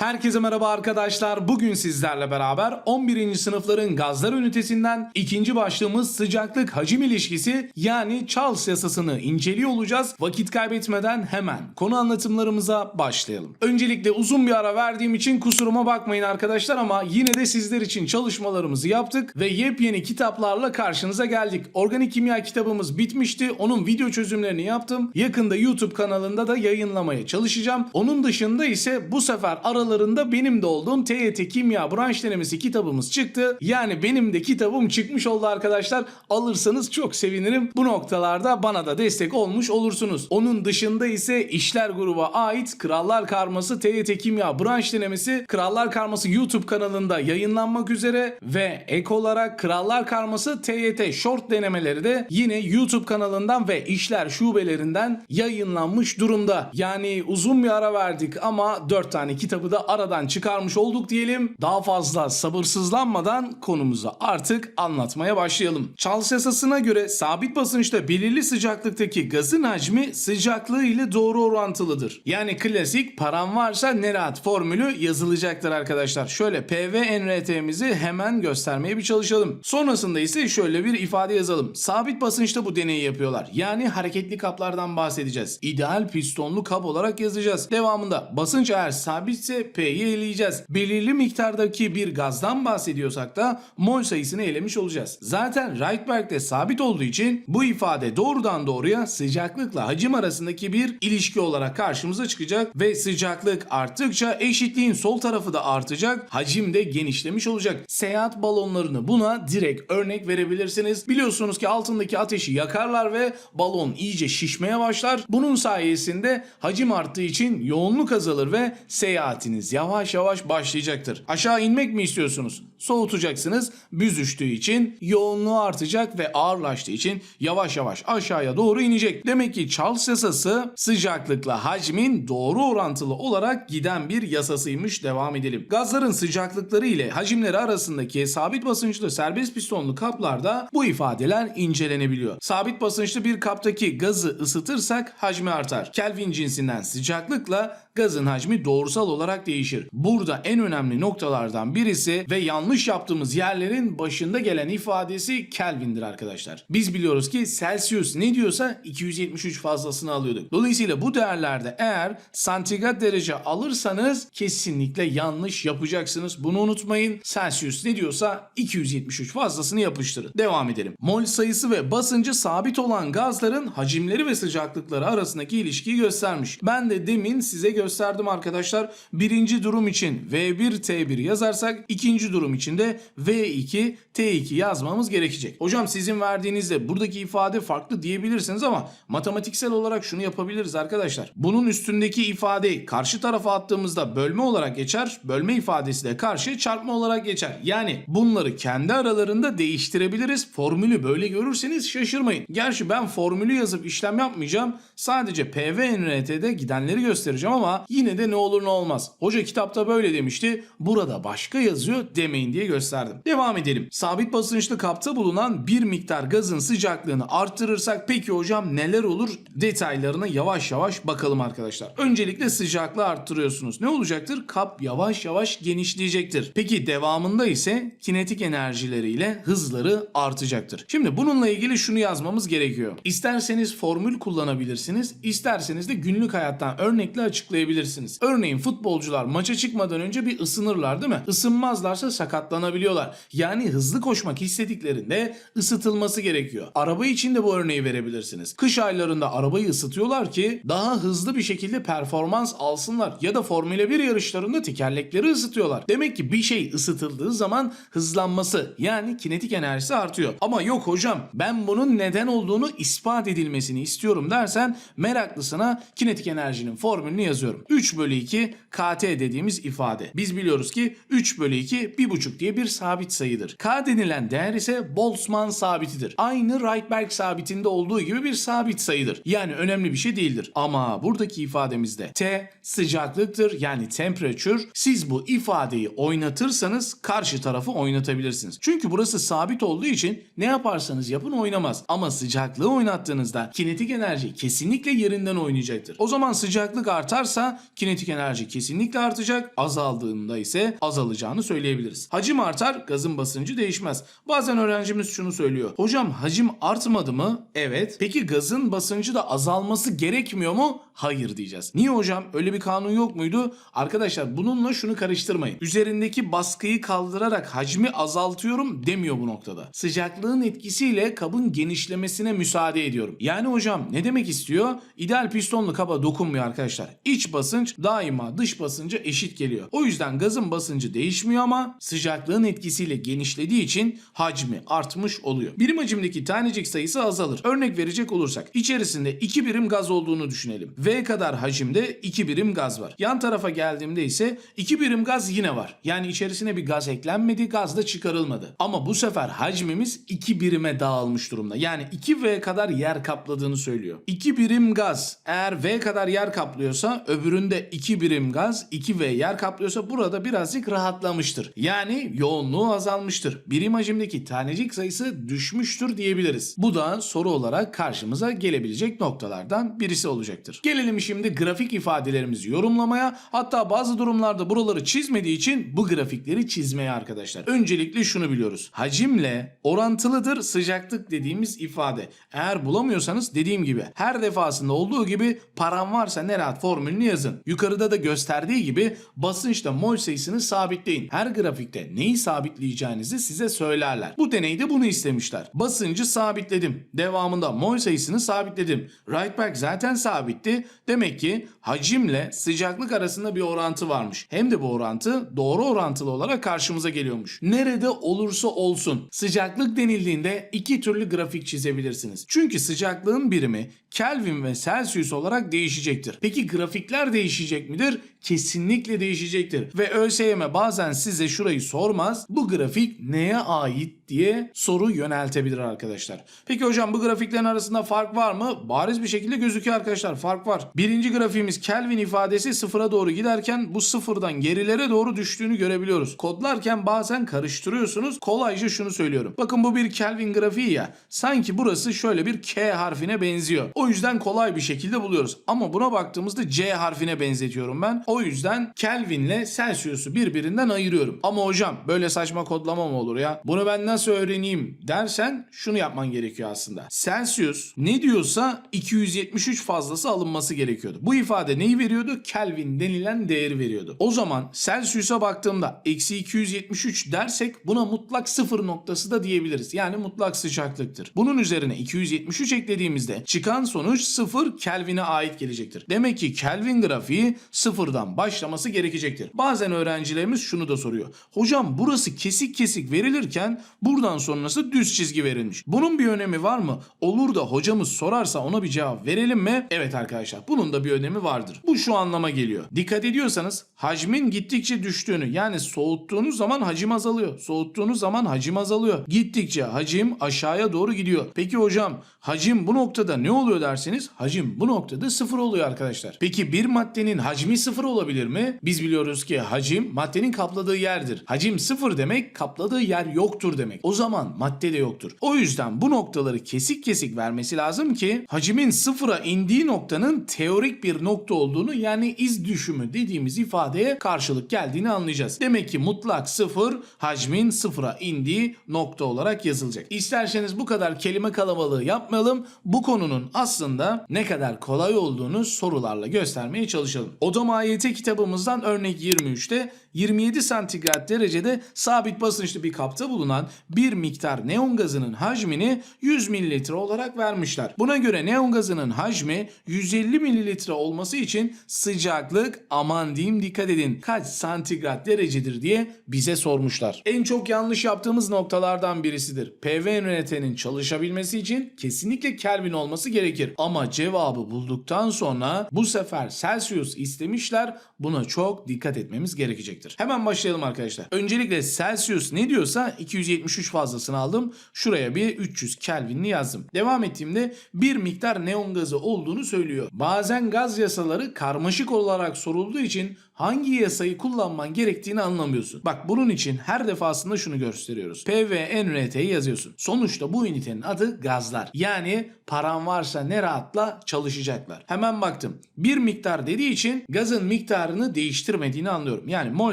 Herkese merhaba arkadaşlar. Bugün sizlerle beraber 11. sınıfların gazlar ünitesinden ikinci başlığımız sıcaklık hacim ilişkisi yani Charles yasasını inceliyor olacağız. Vakit kaybetmeden hemen konu anlatımlarımıza başlayalım. Öncelikle uzun bir ara verdiğim için kusuruma bakmayın arkadaşlar ama yine de sizler için çalışmalarımızı yaptık ve yepyeni kitaplarla karşınıza geldik. Organik kimya kitabımız bitmişti. Onun video çözümlerini yaptım. Yakında YouTube kanalında da yayınlamaya çalışacağım. Onun dışında ise bu sefer aralarında benim de olduğum TYT Kimya Branş Denemesi kitabımız çıktı. Yani benim de kitabım çıkmış oldu arkadaşlar. Alırsanız çok sevinirim. Bu noktalarda bana da destek olmuş olursunuz. Onun dışında ise İşler gruba ait Krallar Karması TYT Kimya Branş Denemesi Krallar Karması YouTube kanalında yayınlanmak üzere ve ek olarak Krallar Karması TYT Short denemeleri de yine YouTube kanalından ve İşler şubelerinden yayınlanmış durumda. Yani uzun bir ara verdik ama 4 tane kitabı da aradan çıkarmış olduk diyelim. Daha fazla sabırsızlanmadan konumuza artık anlatmaya başlayalım. Charles yasasına göre sabit basınçta belirli sıcaklıktaki gazın hacmi sıcaklığı ile doğru orantılıdır. Yani klasik param varsa ne rahat formülü yazılacaktır arkadaşlar. Şöyle PV-NRT'mizi hemen göstermeye bir çalışalım. Sonrasında ise şöyle bir ifade yazalım. Sabit basınçta bu deneyi yapıyorlar. Yani hareketli kaplardan bahsedeceğiz. İdeal pistonlu kap olarak yazacağız. Devamında basınç eğer sabitse P'yi eleyeceğiz. Belirli miktardaki bir gazdan bahsediyorsak da mol sayısını elemiş olacağız. Zaten Rydberg'de sabit olduğu için bu ifade doğrudan doğruya sıcaklıkla hacim arasındaki bir ilişki olarak karşımıza çıkacak ve sıcaklık arttıkça eşitliğin sol tarafı da artacak, hacim de genişlemiş olacak. Seyahat balonlarını buna direkt örnek verebilirsiniz. Biliyorsunuz ki altındaki ateşi yakarlar ve balon iyice şişmeye başlar. Bunun sayesinde hacim arttığı için yoğunluk azalır ve seyahatiniz yavaş yavaş başlayacaktır. Aşağı inmek mi istiyorsunuz? Soğutacaksınız. Büzüştüğü için yoğunluğu artacak ve ağırlaştığı için yavaş yavaş aşağıya doğru inecek. Demek ki Charles yasası sıcaklıkla hacmin doğru orantılı olarak giden bir yasasıymış. Devam edelim. Gazların sıcaklıkları ile hacimleri arasındaki sabit basınçlı serbest pistonlu kaplarda bu ifadeler incelenebiliyor. Sabit basınçlı bir kaptaki gazı ısıtırsak hacmi artar. Kelvin cinsinden sıcaklıkla gazın hacmi doğrusal olarak değişir. Burada en önemli noktalardan birisi ve yanlış yaptığımız yerlerin başında gelen ifadesi Kelvin'dir arkadaşlar. Biz biliyoruz ki Celsius ne diyorsa 273 fazlasını alıyorduk. Dolayısıyla bu değerlerde eğer santigrat derece alırsanız kesinlikle yanlış yapacaksınız. Bunu unutmayın. Celsius ne diyorsa 273 fazlasını yapıştırın. Devam edelim. Mol sayısı ve basıncı sabit olan gazların hacimleri ve sıcaklıkları arasındaki ilişkiyi göstermiş. Ben de demin size gösterdim arkadaşlar. Birinci durum için V1 T1 yazarsak ikinci durum için de V2 T2 yazmamız gerekecek. Hocam sizin verdiğinizde buradaki ifade farklı diyebilirsiniz ama matematiksel olarak şunu yapabiliriz arkadaşlar. Bunun üstündeki ifadeyi karşı tarafa attığımızda bölme olarak geçer. Bölme ifadesi de karşı çarpma olarak geçer. Yani bunları kendi aralarında değiştirebiliriz. Formülü böyle görürseniz şaşırmayın. Gerçi ben formülü yazıp işlem yapmayacağım. Sadece PVNRT'de gidenleri göstereceğim ama yine de ne olur ne olmaz. Hoca kitapta böyle demişti. Burada başka yazıyor demeyin diye gösterdim. Devam edelim. Sabit basınçlı kapta bulunan bir miktar gazın sıcaklığını arttırırsak peki hocam neler olur? Detaylarına yavaş yavaş bakalım arkadaşlar. Öncelikle sıcaklığı arttırıyorsunuz. Ne olacaktır? Kap yavaş yavaş genişleyecektir. Peki devamında ise kinetik enerjileriyle hızları artacaktır. Şimdi bununla ilgili şunu yazmamız gerekiyor. İsterseniz formül kullanabilirsiniz. isterseniz de günlük hayattan örnekle açıklayabilirsiniz. Örneğin futbolcular maça çıkmadan önce bir ısınırlar değil mi? Isınmazlarsa sakatlanabiliyorlar. Yani hızlı koşmak istediklerinde ısıtılması gerekiyor. Araba için de bu örneği verebilirsiniz. Kış aylarında arabayı ısıtıyorlar ki daha hızlı bir şekilde performans alsınlar. Ya da Formula 1 yarışlarında tekerlekleri ısıtıyorlar. Demek ki bir şey ısıtıldığı zaman hızlanması yani kinetik enerjisi artıyor. Ama yok hocam ben bunun neden olduğunu ispat edilmesini istiyorum dersen meraklısına kinetik enerjinin formülünü yazıyorum. 3 bölü 2 KT dediğimiz ifade. Biz biliyoruz ki 3 bölü 2 1,5 diye bir sabit sayıdır. K denilen değer ise Boltzmann sabitidir. Aynı Rydberg sabitinde olduğu gibi bir sabit sayıdır. Yani önemli bir şey değildir. Ama buradaki ifademizde T sıcaklıktır yani temperature. Siz bu ifadeyi oynatırsanız karşı tarafı oynatabilirsiniz. Çünkü burası sabit olduğu için ne yaparsanız yapın oynamaz. Ama sıcaklığı oynattığınızda kinetik enerji kesinlikle yerinden oynayacaktır. O zaman sıcaklık artarsa kinetik enerji kesinlikle artacak. Azaldığında ise azalacağını söyleyebiliriz. Hacim artar, gazın basıncı değişmez. Bazen öğrencimiz şunu söylüyor. Hocam hacim artmadı mı? Evet. Peki gazın basıncı da azalması gerekmiyor mu? Hayır diyeceğiz. Niye hocam? Öyle bir kanun yok muydu? Arkadaşlar bununla şunu karıştırmayın. Üzerindeki baskıyı kaldırarak hacmi azaltıyorum demiyor bu noktada. Sıcaklığın etkisiyle kabın genişlemesine müsaade ediyorum. Yani hocam ne demek istiyor? İdeal pistonlu kaba dokunmuyor arkadaşlar. İç basınç daima dış basınca eşit geliyor. O yüzden gazın basıncı değişmiyor ama sıcaklığın etkisiyle genişlediği için hacmi artmış oluyor. Birim hacimdeki tanecik sayısı azalır. Örnek verecek olursak içerisinde 2 birim gaz olduğunu düşünelim. V kadar hacimde 2 birim gaz var. Yan tarafa geldiğimde ise 2 birim gaz yine var. Yani içerisine bir gaz eklenmedi, gaz da çıkarılmadı. Ama bu sefer hacmimiz 2 birime dağılmış durumda. Yani 2V kadar yer kapladığını söylüyor. 2 birim gaz eğer V kadar yer kaplıyorsa öbüründe 2 birim gaz 2V yer kaplıyorsa burada birazcık rahatlamıştır. Yani yoğunluğu azalmıştır. Birim hacimdeki tanecik sayısı düşmüştür diyebiliriz. Bu da soru olarak karşımıza gelebilecek noktalardan birisi olacaktır. Gelelim şimdi grafik ifadelerimizi yorumlamaya. Hatta bazı durumlarda buraları çizmediği için bu grafikleri çizmeye arkadaşlar. Öncelikle şunu biliyoruz. Hacimle orantılıdır sıcaklık dediğimiz ifade. Eğer bulamıyorsanız dediğim gibi her defasında olduğu gibi param varsa ne rahat formülünü yazın. Yukarıda da gösterdiği gibi basınçta mol sayısını sabitleyin. Her grafikte neyi sabitleyeceğinizi size söylerler. Bu deneyde bunu istemişler. Basıncı sabitledim. Devamında mol sayısını sabitledim. Right back zaten sabitti. Demek ki hacimle sıcaklık arasında bir orantı varmış. Hem de bu orantı doğru orantılı olarak karşımıza geliyormuş. Nerede olursa olsun sıcaklık denildiğinde iki türlü grafik çizebilirsiniz. Çünkü sıcaklığın birimi Kelvin ve Celsius olarak değişecektir. Peki grafikler değişecek midir? Kesinlikle değişecektir. Ve ÖSYM bazen size şurayı sormaz. Bu grafik neye ait diye soru yöneltebilir arkadaşlar. Peki hocam bu grafiklerin arasında fark var mı? Bariz bir şekilde gözüküyor arkadaşlar. Fark var. Birinci grafiğimiz Kelvin ifadesi sıfıra doğru giderken bu sıfırdan gerilere doğru düştüğünü görebiliyoruz. Kodlarken bazen karıştırıyorsunuz. Kolayca şunu söylüyorum. Bakın bu bir Kelvin grafiği ya. Sanki burası şöyle bir K harfine benziyor. O yüzden kolay bir şekilde buluyoruz. Ama buna baktığımızda C harfine benzetiyorum ben. O yüzden Kelvin ile Celsius'u birbirinden ayırıyorum. Ama hocam böyle saçma kodlama mı olur ya? Bunu ben nasıl öğreneyim dersen şunu yapman gerekiyor aslında. Celsius ne diyorsa 273 fazlası alınması gerekiyordu. Bu ifade neyi veriyordu? Kelvin denilen değeri veriyordu. O zaman Celsius'a baktığımda eksi 273 dersek buna mutlak sıfır noktası da diyebiliriz. Yani mutlak sıcaklıktır. Bunun üzerine 273 eklediğimizde çıkan sonuç 0 Kelvin'e ait gelecektir. Demek ki Kelvin grafiği sıfırdan başlaması gerekecektir. Bazen öğrencilerimiz şunu da soruyor. Hocam burası kesik kesik verilirken buradan sonrası düz çizgi verilmiş. Bunun bir önemi var mı? Olur da hocamız sorarsa ona bir cevap verelim mi? Evet arkadaşlar bunun da bir önemi vardır. Bu şu anlama geliyor. Dikkat ediyorsanız hacmin gittikçe düştüğünü yani soğuttuğunuz zaman hacim azalıyor. Soğuttuğunuz zaman hacim azalıyor. Gittikçe hacim aşağıya doğru gidiyor. Peki hocam hacim bu noktada ne oluyor derseniz hacim bu noktada sıfır oluyor arkadaşlar. Peki bir maddenin hacmi sıfır olabilir mi? Biz biliyoruz ki hacim maddenin kapladığı yerdir. Hacim sıfır demek kapladığı yer yoktur demek. O zaman madde de yoktur. O yüzden bu noktaları kesik kesik vermesi lazım ki hacimin sıfıra indiği noktanın teorik bir nokta olduğunu yani iz düşümü dediğimiz ifadeye karşılık geldiğini anlayacağız. Demek ki mutlak sıfır hacmin sıfıra indiği nokta olarak yazılacak. İsterseniz bu kadar kelime kalabalığı yapmayalım. Bu konunun aslında ne kadar kolay olduğunu sorularla göstermeye çalışalım. Odom AYT kitabımızdan örnek 23'te 27 santigrat derecede sabit basınçlı bir kapta bulunan bir miktar neon gazının hacmini 100 mililitre olarak vermişler. Buna göre neon gazının hacmi 150 mililitre olması için sıcaklık aman diyeyim dikkat edin kaç santigrat derecedir diye bize sormuşlar. En çok yanlış yaptığımız noktalardan birisidir. PV ünitenin çalışabilmesi için kesinlikle Kelvin olması gerekir. Ama cevabı bulduktan sonra bu sefer Celsius istemişler. Buna çok dikkat etmemiz gerekecektir. Hemen başlayalım arkadaşlar. Öncelikle Celsius ne diyorsa 273 fazlasını aldım. Şuraya bir 300 Kelvin'li yazdım. Devam ettiğimde bir miktar neon gazı olduğunu söylüyor. Bazen gaz yasaları karmaşık olarak sorulduğu için hangi yasayı kullanman gerektiğini anlamıyorsun. Bak bunun için her defasında şunu gösteriyoruz. PVNRT'yi yazıyorsun. Sonuçta bu ünitenin adı gazlar. Yani paran varsa ne rahatla çalışacaklar. Hemen baktım. Bir miktar dediği için gazın miktarını değiştirmediğini anlıyorum. Yani mol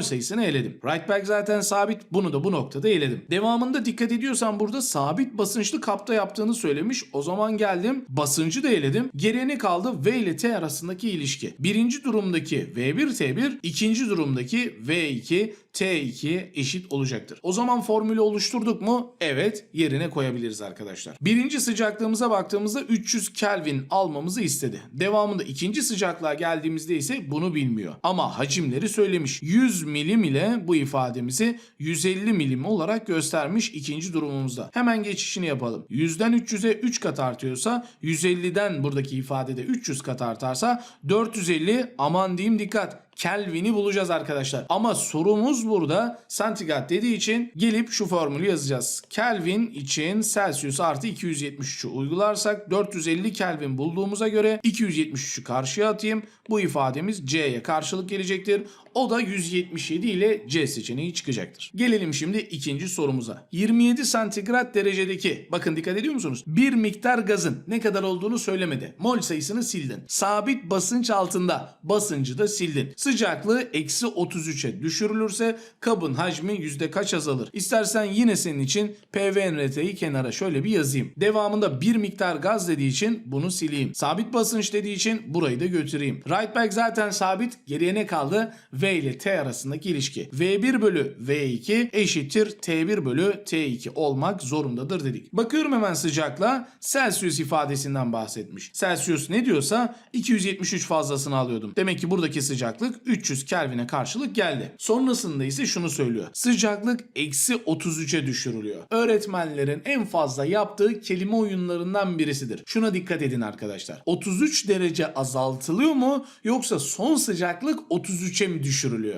sayısını eledim. Right back zaten sabit. Bunu da bu noktada eledim. Devamında dikkat ediyorsan burada sabit basınçlı kapta yaptığını söylemiş. O zaman geldim. Basıncı da eledim. Geriye ne kaldı? V ile T arasındaki ilişki. Birinci durumdaki V1 T1, ikinci durumdaki V2 T2 eşit olacaktır. O zaman formülü oluşturduk mu? Evet, yerine koyabiliriz arkadaşlar. Birinci sıcaklığımıza baktığımızda 300 Kelvin almamızı istedi. Devamında ikinci sıcaklığa geldiğimizde ise bunu bilmiyor. Ama hacimleri söylemiş. 100 milim ile bu ifademizi 150 milim olarak göstermiş ikinci durumumuzda. Hemen geçişini yapalım. 100'den 300'e 3 kat artıyorsa 150'den buradaki ifadede 300 kat artarsa 450 aman diyeyim dikkat Kelvin'i bulacağız arkadaşlar. Ama sorumuz burada santigrat dediği için gelip şu formülü yazacağız. Kelvin için Celsius artı 273'ü uygularsak 450 Kelvin bulduğumuza göre 273'ü karşıya atayım. Bu ifademiz C'ye karşılık gelecektir. O da 177 ile C seçeneği çıkacaktır. Gelelim şimdi ikinci sorumuza. 27 santigrat derecedeki bakın dikkat ediyor musunuz? Bir miktar gazın ne kadar olduğunu söylemedi. Mol sayısını sildin. Sabit basınç altında basıncı da sildin. Sıcaklığı eksi 33'e düşürülürse kabın hacmi yüzde kaç azalır? İstersen yine senin için PVNRT'yi kenara şöyle bir yazayım. Devamında bir miktar gaz dediği için bunu sileyim. Sabit basınç dediği için burayı da götüreyim. Right back zaten sabit. Geriye ne kaldı? V ile T arasındaki ilişki. V1 bölü V2 eşittir T1 bölü T2 olmak zorundadır dedik. Bakıyorum hemen sıcaklığa Celsius ifadesinden bahsetmiş. Celsius ne diyorsa 273 fazlasını alıyordum. Demek ki buradaki sıcaklık 300 Kelvin'e karşılık geldi. Sonrasında ise şunu söylüyor. Sıcaklık eksi 33'e düşürülüyor. Öğretmenlerin en fazla yaptığı kelime oyunlarından birisidir. Şuna dikkat edin arkadaşlar. 33 derece azaltılıyor mu yoksa son sıcaklık 33'e mi düşürülüyor?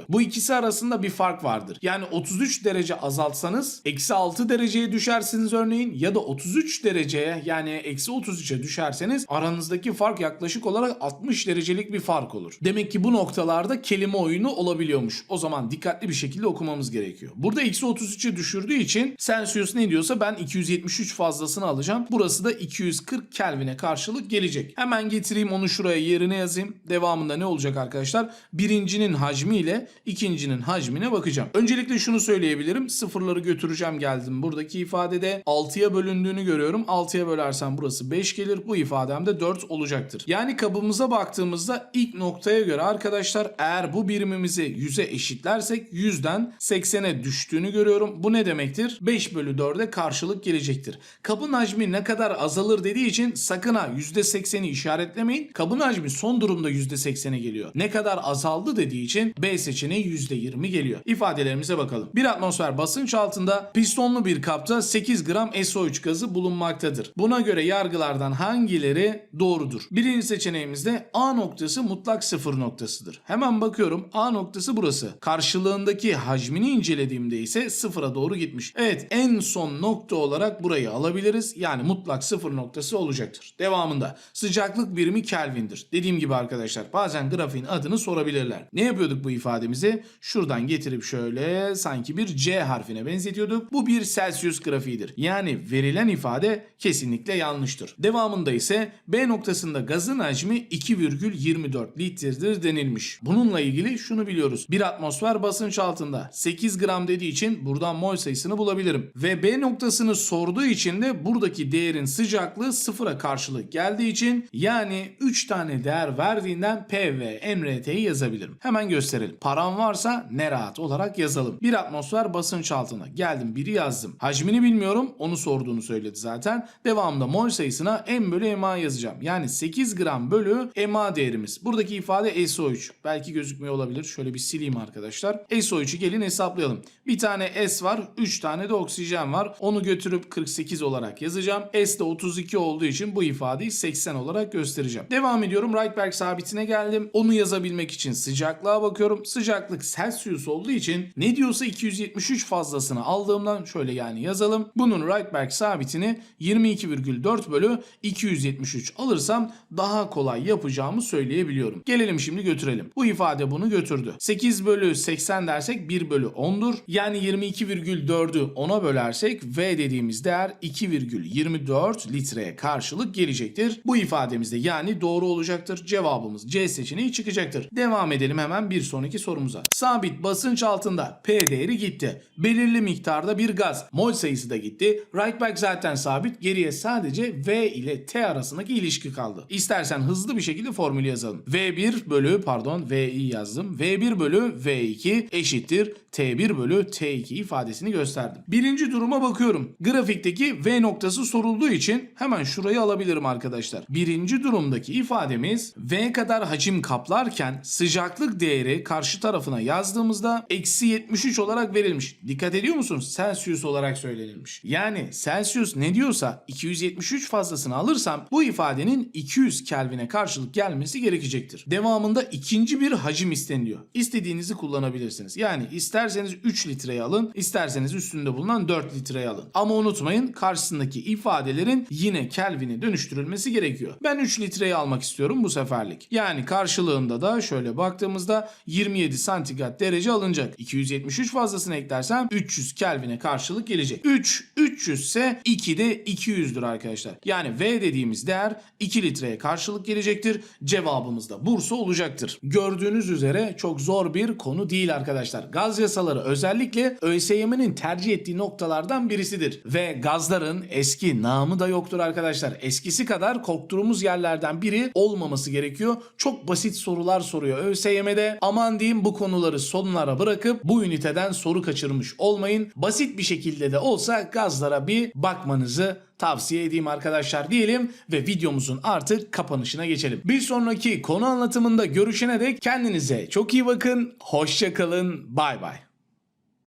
Bu ikisi arasında bir fark vardır. Yani 33 derece azaltsanız eksi 6 dereceye düşersiniz örneğin ya da 33 dereceye yani eksi 33'e düşerseniz aranızdaki fark yaklaşık olarak 60 derecelik bir fark olur. Demek ki bu noktalarda kelime oyunu olabiliyormuş. O zaman dikkatli bir şekilde okumamız gerekiyor. Burada eksi 33'e düşürdüğü için Celsius ne diyorsa ben 273 fazlasını alacağım. Burası da 240 Kelvin'e karşılık gelecek. Hemen getireyim onu şuraya yerine yazayım. Devamında ne olacak arkadaşlar? Birincinin hacmi ile ikincinin hacmine bakacağım. Öncelikle şunu söyleyebilirim. Sıfırları götüreceğim geldim. Buradaki ifadede 6'ya bölündüğünü görüyorum. 6'ya bölersem burası 5 gelir. Bu ifademde 4 olacaktır. Yani kabımıza baktığımızda ilk noktaya göre arkadaşlar eğer bu birimimizi 100'e eşitlersek 100'den 80'e düştüğünü görüyorum. Bu ne demektir? 5 bölü 4'e karşılık gelecektir. Kabın hacmi ne kadar azalır dediği için sakın ha %80'i işaretlemeyin. Kabın hacmi son durumda %80'e geliyor. Ne kadar azaldı dediği için B seçeneği %20 geliyor. İfadelerimize bakalım. Bir atmosfer basınç altında pistonlu bir kapta 8 gram SO3 gazı bulunmaktadır. Buna göre yargılardan hangileri doğrudur? Birinci seçeneğimizde A noktası mutlak sıfır noktasıdır. Hemen bakıyorum A noktası burası. Karşılığındaki hacmini incelediğimde ise sıfıra doğru gitmiş. Evet en son nokta olarak burayı alabiliriz. Yani mutlak sıfır noktası olacaktır. Devamında sıcaklık birimi Kelvin'dir. Dediğim gibi arkadaşlar bazen grafiğin adını sorabilirler. Ne yapıyorduk bu ifademizi? Şuradan getirip şöyle sanki bir C harfine benzetiyorduk. Bu bir Celsius grafiğidir. Yani verilen ifade kesinlikle yanlıştır. Devamında ise B noktasında gazın hacmi 2,24 litredir denilmiş. Bununla ilgili şunu biliyoruz. Bir atmosfer basınç altında 8 gram dediği için buradan mol sayısını bulabilirim. Ve B noktasını sorduğu için de buradaki değerin sıcaklığı sıfıra karşılık geldiği için yani 3 tane değer verdiğinden P ve NRT'yi yazabilirim. Hemen gösterelim. Param varsa ne rahat olarak yazalım. Bir atmosfer basınç altına. Geldim biri yazdım. Hacmini bilmiyorum onu sorduğunu söyledi zaten. Devamında mol sayısına M bölü MA yazacağım. Yani 8 gram bölü MA değerimiz. Buradaki ifade SO3. Belki gözükmüyor olabilir. Şöyle bir sileyim arkadaşlar. SO3'ü gelin hesaplayalım. Bir tane S var. 3 tane de oksijen var. Onu götürüp 48 olarak yazacağım. S de 32 olduğu için bu ifadeyi 80 olarak göstereceğim. Devam ediyorum. Rydberg sabitine geldim. Onu yazabilmek için sıcaklığa bakıyorum. Bakıyorum. Sıcaklık Celsius olduğu için ne diyorsa 273 fazlasını aldığımdan şöyle yani yazalım. Bunun Rydberg sabitini 22,4 bölü 273 alırsam daha kolay yapacağımı söyleyebiliyorum. Gelelim şimdi götürelim. Bu ifade bunu götürdü. 8 bölü 80 dersek 1 bölü 10'dur. Yani 22,4'ü 10'a bölersek V dediğimiz değer 2,24 litreye karşılık gelecektir. Bu ifademizde yani doğru olacaktır. Cevabımız C seçeneği çıkacaktır. Devam edelim hemen bir sonraki sorumuza. Sabit basınç altında P değeri gitti. Belirli miktarda bir gaz. Mol sayısı da gitti. Rydberg zaten sabit. Geriye sadece V ile T arasındaki ilişki kaldı. İstersen hızlı bir şekilde formülü yazalım. V1 bölü pardon VI yazdım. V1 bölü V2 eşittir T1 bölü T2 ifadesini gösterdim. Birinci duruma bakıyorum. Grafikteki V noktası sorulduğu için hemen şurayı alabilirim arkadaşlar. Birinci durumdaki ifademiz V kadar hacim kaplarken sıcaklık değeri karşı tarafına yazdığımızda eksi 73 olarak verilmiş. Dikkat ediyor musunuz? Celsius olarak söylenilmiş. Yani Celsius ne diyorsa 273 fazlasını alırsam bu ifadenin 200 Kelvin'e karşılık gelmesi gerekecektir. Devamında ikinci bir hacim isteniliyor. İstediğinizi kullanabilirsiniz. Yani isterseniz 3 litreyi alın, isterseniz üstünde bulunan 4 litreyi alın. Ama unutmayın karşısındaki ifadelerin yine Kelvin'e dönüştürülmesi gerekiyor. Ben 3 litreyi almak istiyorum bu seferlik. Yani karşılığında da şöyle baktığımızda 27 santigrat derece alınacak. 273 fazlasını eklersem 300 Kelvin'e karşılık gelecek. 3 300 ise 2 de 200'dür arkadaşlar. Yani V dediğimiz değer 2 litreye karşılık gelecektir. Cevabımız da Bursa olacaktır. Gördüğünüz üzere çok zor bir konu değil arkadaşlar. Gaz yasaları özellikle ÖSYM'nin tercih ettiği noktalardan birisidir. Ve gazların eski namı da yoktur arkadaşlar. Eskisi kadar korktuğumuz yerlerden biri olmaması gerekiyor. Çok basit sorular soruyor ÖSYM'de. Aman diyeyim bu konuları sonlara bırakıp bu üniteden soru kaçırmış olmayın. Basit bir şekilde de olsa gazlara bir bakmanızı tavsiye edeyim arkadaşlar diyelim ve videomuzun artık kapanışına geçelim. Bir sonraki konu anlatımında görüşene dek kendinize çok iyi bakın. Hoşça kalın. Bay bay.